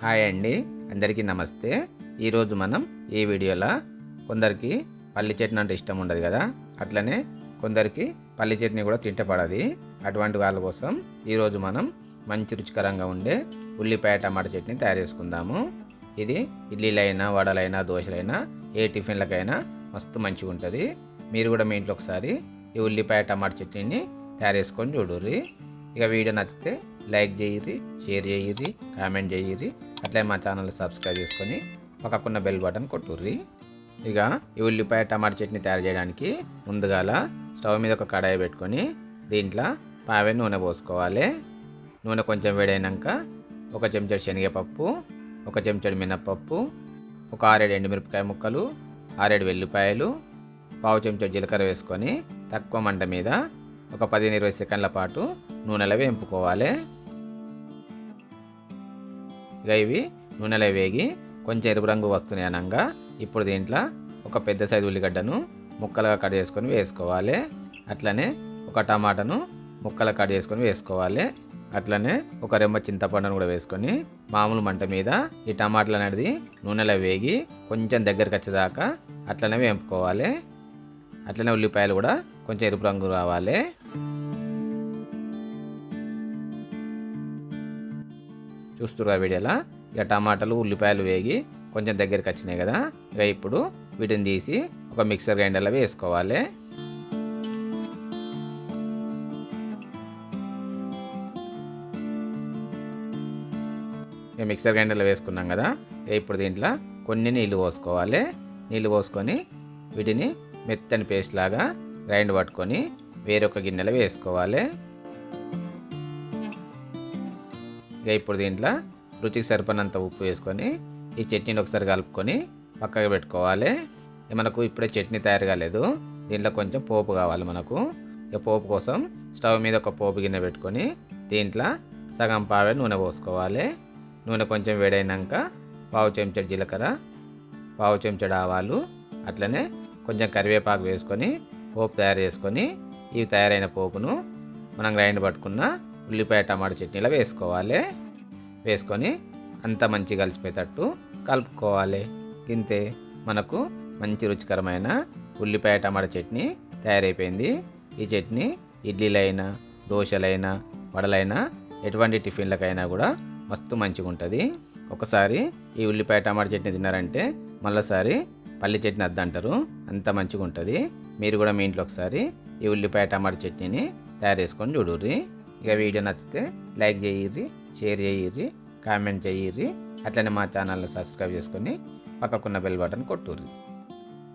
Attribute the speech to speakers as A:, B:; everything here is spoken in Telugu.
A: హాయ్ అండి. అందరికీ నమస్తే. ఈరోజు మనం ఈ వీడియోలో కొందరికి పల్లి చట్నీ అంటే ఇష్టం ఉండదు కదా. అట్లనే కొందరికి పల్లి చట్నీ కూడా తింటపడది. అటువంటి వాళ్ళ కోసం ఈరోజు మనం మంచి రుచికరంగా ఉండే ఉల్లిపాయ టమాటా చట్నీ తయారు చేసుకుందాము. ఇది ఇడ్లీలైనా వడలైనా దోశలైనా ఏ టిఫిన్లకైనా మస్తు మంచిగా ఉంటుంది. మీరు కూడా మీ ఇంట్లో ఒకసారి ఈ ఉల్లిపాయ టమాటా చట్నీని తయారు చేసుకొని చూడుర్రి. ఇక వీడియో నచ్చితే లైక్ చేయర్రి షేర్ చేయర్రి కామెంట్ చేయర్రి అట్లే మా ఛానల్ సబ్స్క్రైబ్ చేసుకొని పక్కకున్న బెల్ బటన్ కొట్టుర్రి. ఇక ఈ ఉల్లిపాయ టమాటా చట్నీ తయారు చేయడానికి ముందుగాల స్టవ్ మీద ఒక కడాయి పెట్టుకొని దీంట్లో పావే నూనె పోసుకోవాలి. నూనె కొంచెం వేడైనాక ఒక చెంచాడు శనగపప్పు ఒక చెంచాడు మినప్పప్పు ఒక ఆరేడు ఎండుమిరపకాయ ముక్కలు ఆరేడు వెల్లిపాయలు పావు చెంచాడు జీలకర్ర వేసుకొని తక్కువ మంట మీద ఒక పదిహేను ఇరవై సెకండ్ల పాటు నూనెలో వేంపుకోవాలి. ఇక ఇవి నూనెలో వేగి కొంచెం ఎరుపు రంగు వస్తున్నాయి అనగా. ఇప్పుడు దీంట్లో ఒక పెద్ద సైజు ఉల్లిగడ్డను ముక్కలుగా కట్ చేసుకొని వేసుకోవాలి. అట్లనే ఒక టమాటాను ముక్కలు కట్ చేసుకొని వేసుకోవాలి. అట్లనే ఒక రెమ్మ చింతపండును కూడా వేసుకొని మామూలు మంట మీద ఈ టమాటాలు అనేది నూనెలో వేగి కొంచెం దగ్గరికి వచ్చేదాకా అట్లనే వేంపుకోవాలి. అట్లనే ఉల్లిపాయలు కూడా కొంచెం ఎరుపు రంగు రావాలి. చూస్తురుగా వీడియోలో? ఇక టమాటాలు ఉల్లిపాయలు వేగి కొంచెం దగ్గరికి వచ్చినాయి కదా? ఇక ఇప్పుడు వీటిని తీసి ఒక మిక్సర్ గ్రైండర్లో వేసుకోవాలి. ఇక మిక్సర్ గ్రైండర్లో వేసుకున్నాం కదా? ఇక ఇప్పుడు దీంట్లో కొన్ని నీళ్ళు పోసుకోవాలి. నీళ్ళు పోసుకొని వీటిని మెత్తని పేస్ట్ లాగా గ్రైండ్ పట్టుకొని వేరొక గిన్నెలో వేసుకోవాలి. ఇక ఇప్పుడు దీంట్లో రుచికి సరిపడినంత ఉప్పు వేసుకొని ఈ చట్నీని ఒకసారి కలుపుకొని పక్కకు పెట్టుకోవాలి. ఇక మనకు ఇప్పుడే చట్నీ తయారు కాలేదు. దీంట్లో కొంచెం పోపు కావాలి మనకు. ఇక పోపు కోసం స్టవ్ మీద ఒక పోపు గిన్నె పెట్టుకొని దీంట్లో సగం పావే నూనె పోసుకోవాలి. నూనె కొంచెం వేడైనాక పావు చెంచడు జీలకర్ర పావు చెంచడు ఆవాలు అట్లనే కొంచెం కరివేపాకు వేసుకొని పోపు తయారు చేసుకొని ఇవి తయారైన పోపును మనం గ్రైండ్ పట్టుకున్న ఉల్లిపాయ టమాటా చట్నీలో వేసుకోవాలి. వేసుకొని అంతా మంచి కలిసిపోయేటట్టు కలుపుకోవాలి. గింతే మనకు మంచి రుచికరమైన ఉల్లిపాయ టమాటా చట్నీ తయారైపోయింది. ఈ చట్నీ ఇడ్లీలైనా దోశలైనా వడలైనా ఎటువంటి టిఫిన్లకైనా కూడా మస్తు మంచిగా ఉంటుంది ఒకసారి ఈ ఉల్లిపాయ టమాటా చట్నీ తిన్నారంటే మళ్ళీసారి పల్లి చట్నీ అద్దంటారు. అంత మంచిగా ఉంటుంది మీరు కూడా మీ ఇంట్లో ఒకసారి ఈ ఉల్లిపాయ టమాటా చట్నీని తయారు చేసుకొని చూడుర్రి. ఇక వీడియో నచ్చితే లైక్ చేయర్రి షేర్ చేయర్రి కామెంట్ చేయిర్రి. అట్లనే మా ఛానల్ని సబ్స్క్రైబ్ చేసుకొని పక్కకున్న బెల్ బటన్ కొట్టుర్రి.